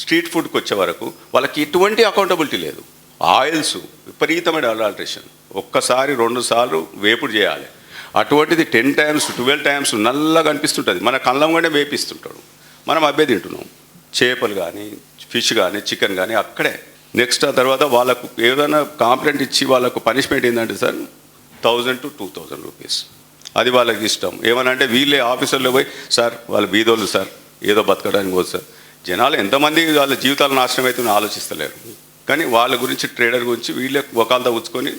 Street ఫుడ్కి వచ్చే వరకు వాళ్ళకి ఎటువంటి అకౌంటబిలిటీ లేదు. ఆయిల్స్ విపరీతమైన అడాల్ట్రేషన్ ఒక్కసారి రెండు సార్లు వేపుడు చేయాలి. అటువంటిది టెన్ టైమ్స్ ట్వెల్వ్ టైమ్స్ నల్లగా అనిపిస్తుంటుంది. మన కళ్ళంగానే వేపిస్తుంటాడు. మనం అబ్బే తింటున్నాం. చేపలు కానీ ఫిష్ కానీ చికెన్ కానీ అక్కడే. నెక్స్ట్ ఆ తర్వాత వాళ్ళకు ఏదైనా కాంప్లైంట్ ఇచ్చి వాళ్ళకు పనిష్మెంట్ ఏంటంటే sir thousand to two thousand rupees. అది వాళ్ళకి ఇష్టం. ఏమనంటే అంటే వీళ్ళే ఆఫీసర్లో పోయి సార్ వాళ్ళ బీదోళ్ళు సార్ ఏదో బతకడానికి పోదు సార్. జనాలు ఎంతమంది వాళ్ళ జీవితాలు నాశనం అవుతుందని ఆలోచిస్తలేరు. కానీ వాళ్ళ గురించి ట్రేడర్ గురించి వీళ్ళే ఒకళ్ళతో ఉంచుకొని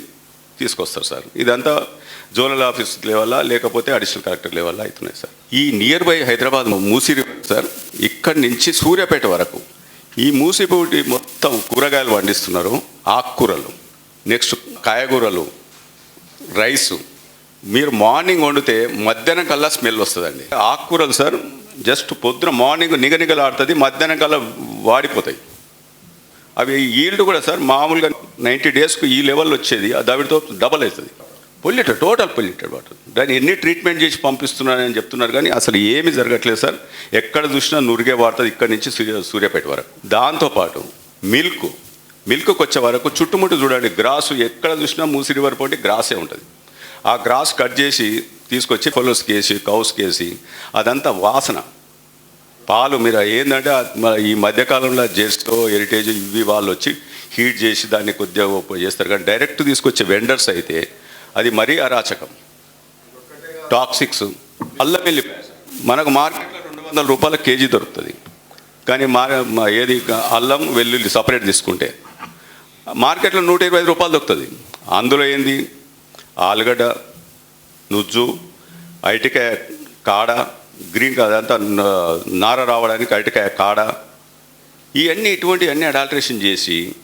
తీసుకొస్తారు సార్. ఇదంతా జోనల్ ఆఫీస్ లెవెల్ లేకపోతే అడిషనల్ కలెక్టర్ లెవెల్లా అవుతున్నాయి సార్. ఈ near by Hyderabad Musi sir ఇక్కడి నుంచి సూర్యాపేట వరకు ఈ మూసిపోటి మొత్తం కూరగాయలు పండిస్తున్నారు ఆకుకూరలు నెక్స్ట్ కాయగూరలు రైసు. మీరు మార్నింగ్ వండితే మధ్యాహ్నం కల్లా స్మెల్ వస్తుందండి. ఆకుకూరలు సార్ జస్ట్ పొద్దున మార్నింగ్ నిగనిగలాడుతుంది మధ్యాహ్నం కల్లా వాడిపోతాయి. అవి ఈల్డ్ కూడా సార్ మామూలుగా నైంటీ డేస్కు ఈ లెవెల్ వచ్చేది ఆ దావిడితో డబల్ అవుతుంది పొల్యూటెడ్ టోటల్ పొల్యూటెడ్ వాటర్. దాన్ని ఎన్ని ట్రీట్మెంట్ చేసి పంపిస్తున్నారని చెప్తున్నారు కానీ అసలు ఏమీ జరగట్లేదు సార్. ఎక్కడ చూసినా నురిగే వాడుతుంది ఇక్కడి నుంచి సూర్య సూర్యాపేట వరకు. దాంతోపాటు మిల్క్ మిల్క్కి వచ్చే వరకు చుట్టుముట్టు చూడండి గ్రాసు ఎక్కడ చూసినా మూసి రివర్ పోటీ గ్రాసే ఉంటుంది. ఆ గ్రాస్ కట్ చేసి తీసుకొచ్చి పొలస్ కేసి కౌస్ కేసి అదంతా వాసన. పాలు మీరు ఏంటంటే ఈ మధ్యకాలంలో జెస్టో హెరిటేజ్ ఇవి వాళ్ళు వచ్చి హీట్ చేసి దాన్ని కొద్దిగా చేస్తారు. కానీ డైరెక్ట్ తీసుకొచ్చే వెండర్స్ అయితే అది మరీ అరాచకం. టాక్సిక్స్. అల్లం వెల్లిపాయ మనకు మార్కెట్లో రెండు వందల రూపాయల కేజీ దొరుకుతుంది. కానీ మా మా ఏది అల్లం వెల్లుల్లి సపరేట్ తీసుకుంటే మార్కెట్లో నూట ఇరవై ఐదు రూపాయలు దొరుకుతుంది. అందులో ఏంది? ఆలుగడ్డ నుజ్జు అరటికాయ కాడ గ్రీన్ అదంతా నార రావడానికి అరటికాయ కాడ ఇవన్నీ ఇటువంటి అన్ని చేసి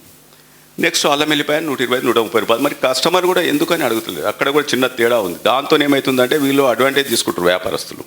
నెక్స్ట్ అల్లం వెళ్ళిపోయాను నూట ఇరవై నూట ముప్పై రూపాయలు. మరి కస్టమర్ కూడా ఎందుకని అడుగుతలేదు? అక్కడ కూడా చిన్న తేడా ఉంది. దాంతో ఏమవుతుందంటే వీళ్ళు అడ్వాంటేజ్ తీసుకుంటారు వ్యాపారస్తులు.